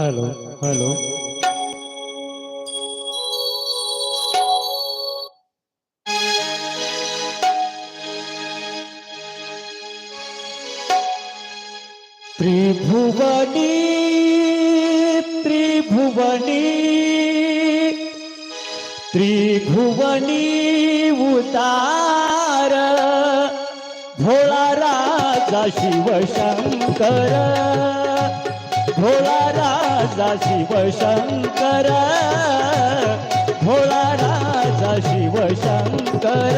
Hello hello. त्रिभुवनी त्रिभुवनी त्रिभुवनी उतार. भोळा राजा शिवशंकर भोळा राजा राजा शिवशंकर. भोळा राजा शिवशंकर.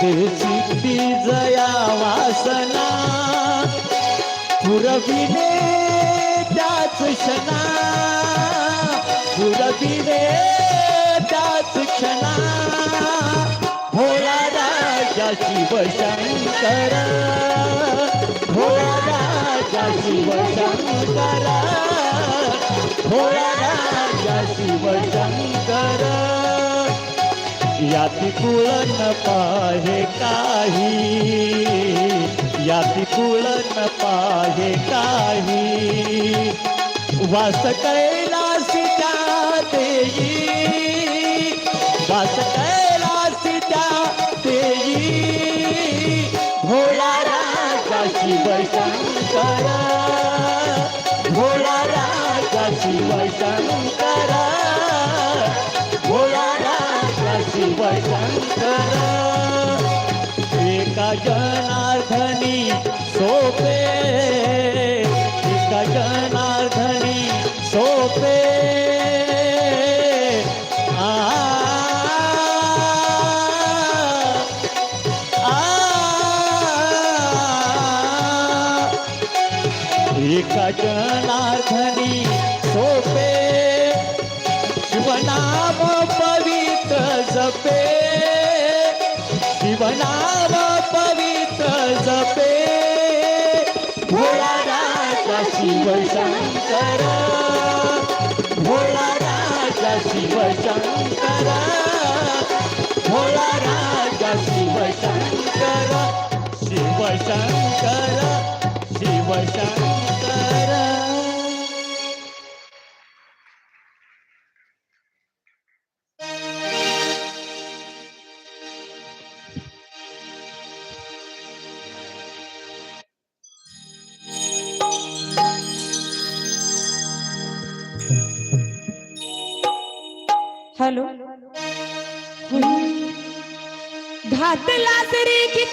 तुझी ती जया वासना. पुरविणे त्याच क्षणा याती कुळन पाहे काही. याती कुळन पाहे काही. वास कैलासी त्या देई वास कैलासी त्या देई भोळा राजा शिवशंकर भोळा राजा शिवशंकर शंकर एका जनार्दनी सोपे एका जनार्दनी सोपे. एका जनार्दनी सोपे शिवनाम पवित्र जपे. भोळा राजा शिवशंकर शिवशंकर शिवशंकर.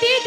ती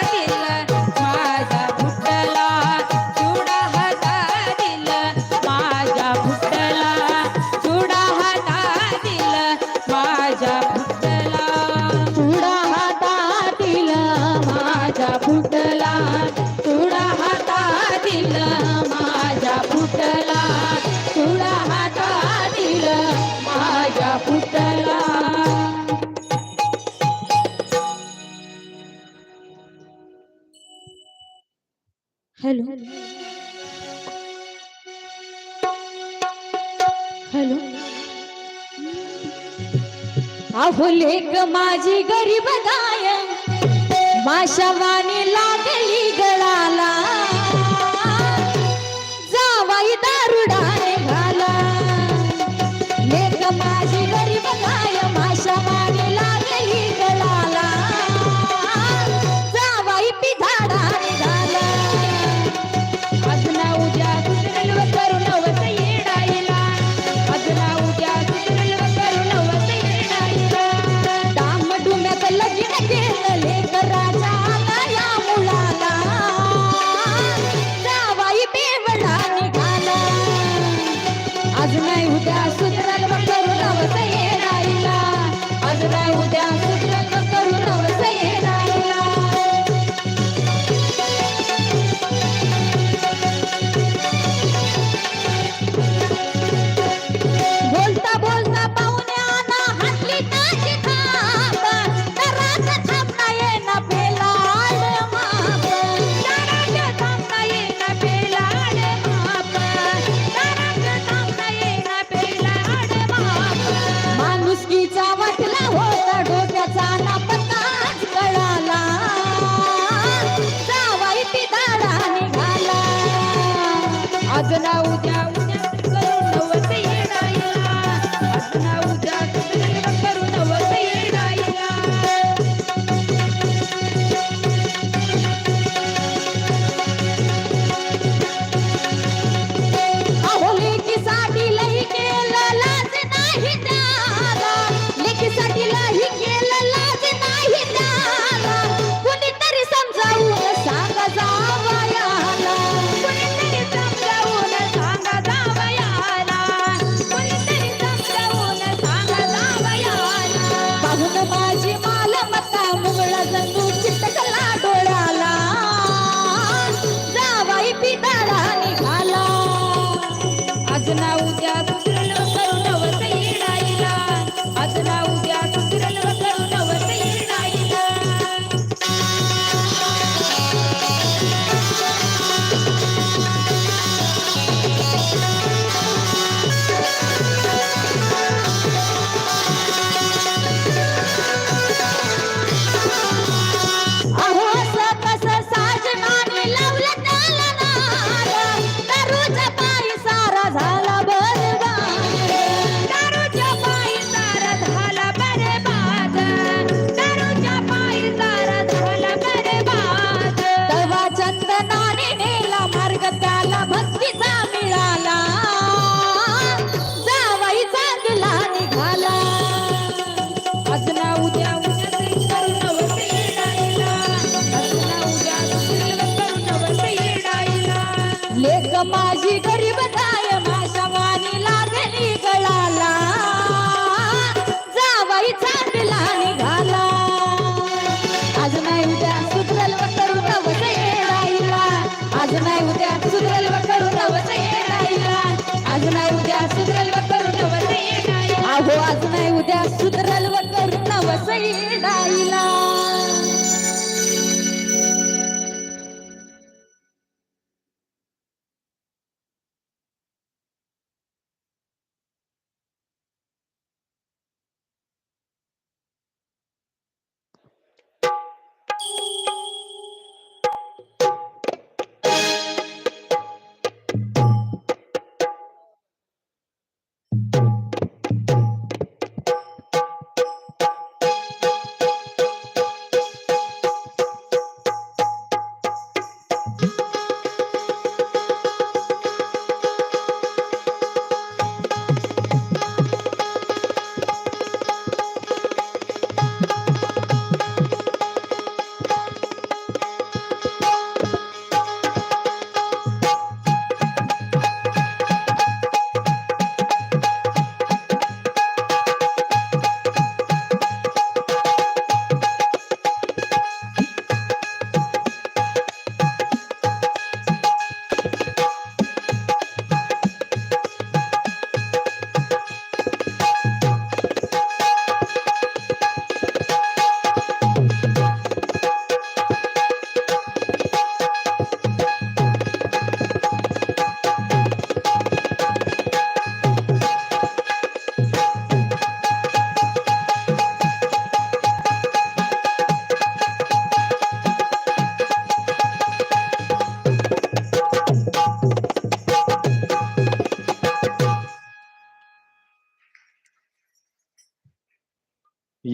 हॅलो. हॅलो. अहो लेख माझी गरीब गाय माशा वाणी लागली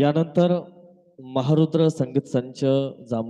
यानंतर महारुद्र संगीत संच जाम